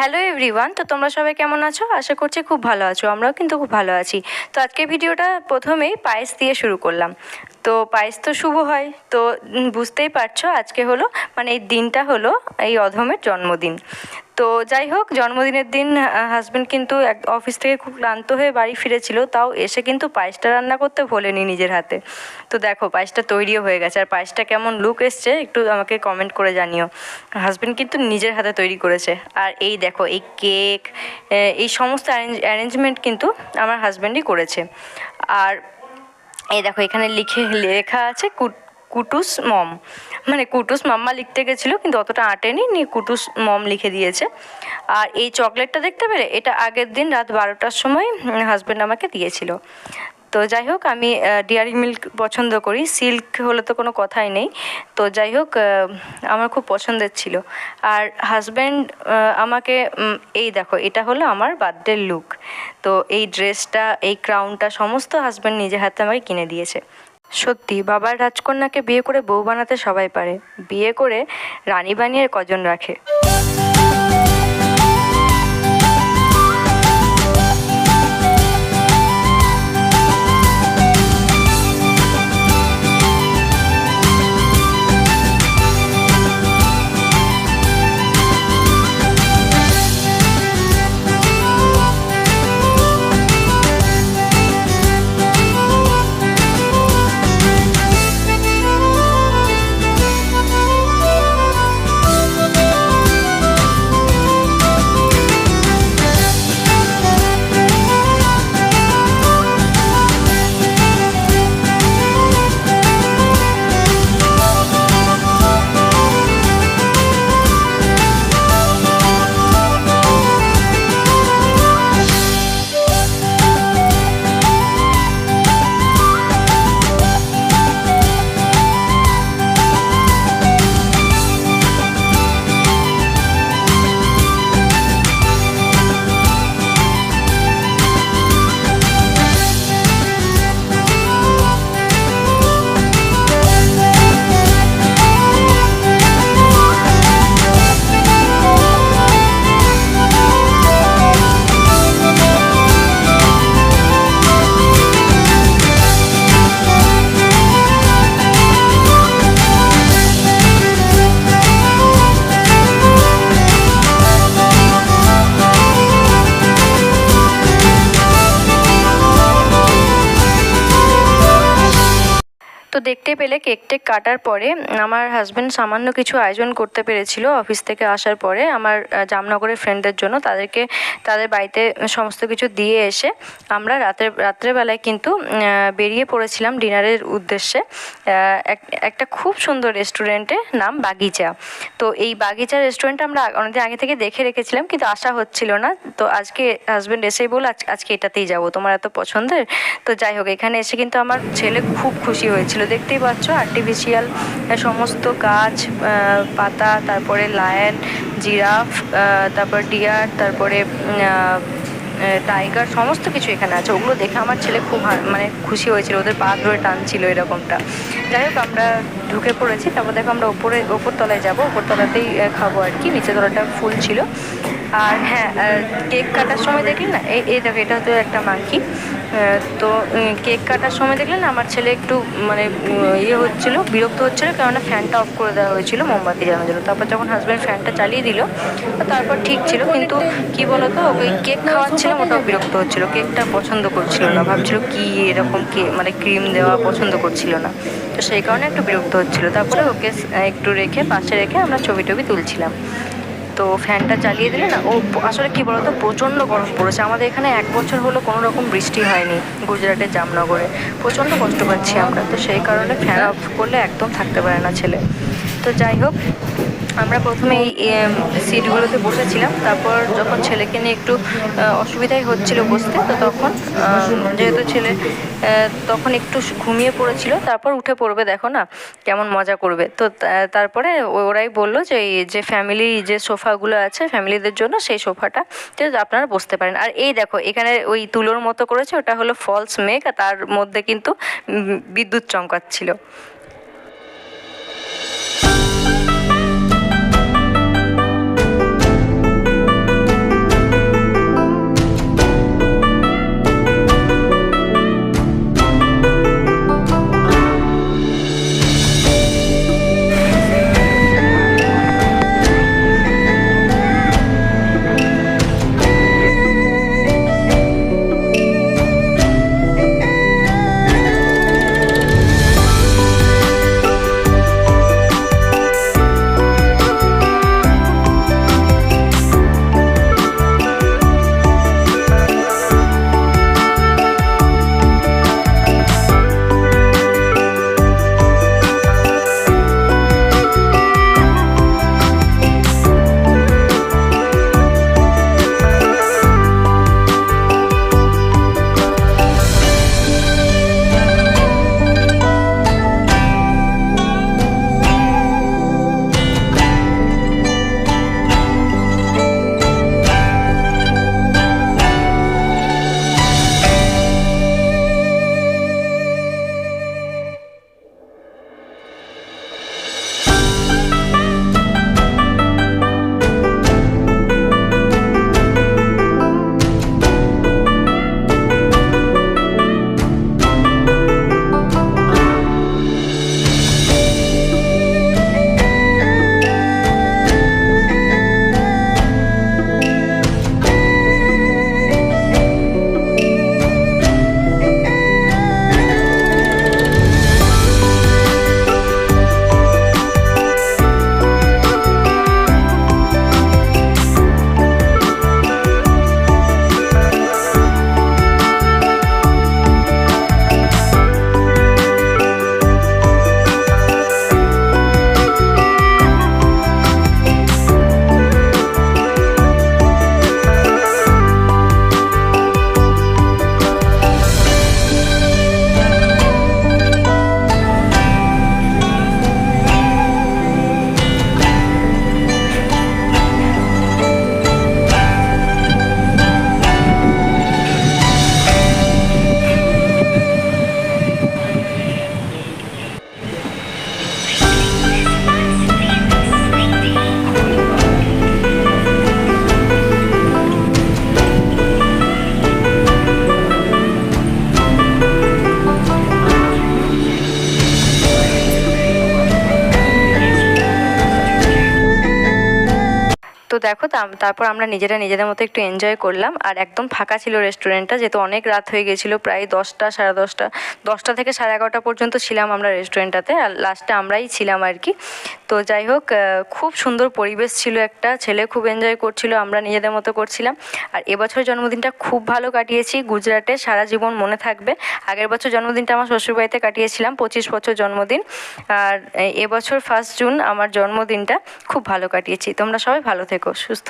Hello everyone তো তোমরা সবাই কেমন আছো? আশা করছি খুব ভালো আছো। আমরাও কিন্তু খুব ভালো আছি। তো আজকে ভিডিওটা প্রথমেই পায়েস দিয়ে শুরু করলাম। তো পায়েস তো শুভ হয়। তো বুঝতেই পারছ, আজকে হলো মানে এই দিনটা হলো এই অধমের জন্মদিন। তো যাই হোক, জন্মদিনের দিন হাজব্যান্ড কিন্তু এক অফিস থেকে খুব ক্লান্ত হয়ে বাড়ি ফিরেছিল, তাও এসে কিন্তু পায়েসটা রান্না করতে ভোলেনি নিজের হাতে। তো দেখো, পায়েসটা তৈরিও হয়ে গেছে। আর পায়েসটা কেমন লুক এসছে, একটু আমাকে কমেন্ট করে জানিও। হাজব্যান্ড কিন্তু নিজের হাতে তৈরি করেছে। আর এই দেখো, এই কেক এই সমস্ত অ্যারেঞ্জমেন্ট কিন্তু আমার হাজব্যান্ডই করেছে। আর এই দেখো, এখানে লিখে, লেখা আছে কুটুস মম। মানে কুটুস মাম্মা লিখতে গেছিল, কিন্তু অতটা আঁটেনি, নিয়ে কুটুস মম লিখে দিয়েছে। আর এই চকলেটটা দেখতে পেলে? এটা আগের দিন রাত বারোটার সময় হাজব্যান্ড আমাকে দিয়েছিল। তো যাই হোক, আমি ডিয়ারি মিল্ক পছন্দ করি। সিল্ক হলে তো কোনো কথাই নেই। তো যাই হোক আমার খুব পছন্দের ছিল। আর হাজব্যান্ড আমাকে এই দেখো, এটা হলো আমার বার্থডে লুক তো এই ড্রেসটা এই ক্রাউনটা সমস্ত হাজব্যান্ড নিজে হাতে আমাকে কিনে দিয়েছে। সত্যি, বাবার রাজকন্যাকে বিয়ে করে বউ বানাতে সবাই পারে। বিয়ে করে রানী বানিয়ে কজন রাখে? দেখতে পেলে কেক টেক কাটার পরে, আমার হাজব্যান্ড সামান্য কিছু আয়োজন করতে পেরেছিল অফিস থেকে আসার পরে, আমার জামনগরের ফ্রেন্ডদের জন্য। তাদেরকে, তাদের বাড়িতে সমস্ত কিছু দিয়ে এসে আমরা রাতের রাত্রেবেলায় কিন্তু বেরিয়ে পড়েছিলাম ডিনারের উদ্দেশ্যে। এক- একটা খুব সুন্দর রেস্টুরেন্টে নাম বাগিচা। তো এই বাগিচা রেস্টুরেন্ট আমরা অনেকদিন আগে থেকে দেখে রেখেছিলাম, কিন্তু আসা হচ্ছিল না। তো আজকে হাজব্যান্ড এসেই বলে আজ, আজকে এটাতেই যাব, তোমার এত পছন্দের? তো যাই হোক, এখানে এসে কিন্তু আমার ছেলে খুব খুশি হয়েছিল। দেখতেই পাচ্ছ আর্টিফিশিয়াল সমস্ত গাছ পাতা, তারপরে লায়ন জিরাফ তারপর ডিয়ার তারপরে টাইগার সমস্ত কিছু এখানে আছে। ওগুলো দেখে আমার ছেলে খুব মানে খুশি হয়েছিল, ওদের পা ধরে টানছিল এরকমটা। যাই হোক, আমরা ঢুকে পড়েছি, তারপর দেখো আমরা ওপরে ওপর তলায় যাব ওপর তলাতেই খাব আর কি, নিচে তলাটা ফুল ছিল। আর হ্যাঁ কেক কাটার সময় দেখলি না, এই এই দেখো, এটা তো একটা মাংকি তো কেক কাটার সময় দেখলেন আমার ছেলে একটু মানে ইয়ে হচ্ছিল, বিরক্ত হচ্ছিল, কেননা ফ্যানটা অফ করে দেওয়া হয়েছিল মোমবাতি জ্বালানোর জন্য। তারপর যখন হাজব্যান্ড ফ্যানটা চালিয়ে দিল, তারপর ঠিক ছিল, কিন্তু কি বলতো ওই কেক খাওয়াচ্ছিলাম ওটাও বিরক্ত হচ্ছিল, কেকটা পছন্দ করছিল না, ভাবছিল কি এরকম কে মানে ক্রিম দেওয়া পছন্দ করছিল না। তো সেই কারণে একটু বিরক্ত হচ্ছিল। তারপরে ওকে একটু রেখে, পাশে রেখে আমরা ছবি টবি তুলছিলাম। তো ফ্যানটা চালিয়ে দিলে না ও আসলে কি বলতো প্রচণ্ড গরম পড়েছে। আমাদের এখানে এক বছর হলো কোনো রকম বৃষ্টি হয়নি গুজরাটের জামনগরে। প্রচণ্ড কষ্ট পাচ্ছি আমরা। তো সেই কারণে ফ্যান অফ করলে একদম থাকতে পারে না ছেলে। তো যাই হোক আমরা প্রথমে এই সিটগুলোতে বসেছিলাম। তারপর যখন ছেলেকে নিয়ে একটু অসুবিধাই হচ্ছিল বসতে, তো তখন যেহেতু ছেলে তখন একটু ঘুমিয়ে পড়েছিল। তারপর উঠে পড়বে, দেখো না, কেমন মজা করবে। তো তারপরে ওরাই বলল যে, এই যে ফ্যামিলি যে সোফাগুলো আছে ফ্যামিলিদের জন্য সেই সোফাটা, যে আপনারা বসতে পারেন। আর এই দেখো, এখানে ওই তুলোর মতো করেছে, ওটা হলো ফলস মেঘ, আর তার মধ্যে কিন্তু বিদ্যুৎ চমকাচ্ছিল। দেখো তারপর আমরা নিজেরা নিজেদের মতো একটু এনজয় করলাম। আর একদম ফাঁকা ছিল রেস্টুরেন্টটা যেহেতু অনেক রাত হয়ে গেছিল, প্রায় দশটা, সাড়ে দশটা দশটা থেকে সাড়ে এগারোটা পর্যন্ত ছিলাম আমরা রেস্টুরেন্টটাতে আর লাস্টে আমরাই ছিলাম আর কি। তো যাই হোক খুব সুন্দর পরিবেশ ছিল একটা, ছেলে খুব এনজয় করছিল, আমরা নিজেদের মতো করছিলাম। আর এবছর জন্মদিনটা খুব ভালো কাটিয়েছি, গুজরাটে সারা জীবন মনে থাকবে। আগের বছর জন্মদিনটা আমার শ্বশুরবাড়িতে কাটিয়েছিলাম, পঁচিশ বছর জন্মদিন। আর এবছর ফার্স্ট জুন আমার জন্মদিনটা খুব ভালো কাটিয়েছি। তোমরা সবাই ভালো থেকো সুস্থ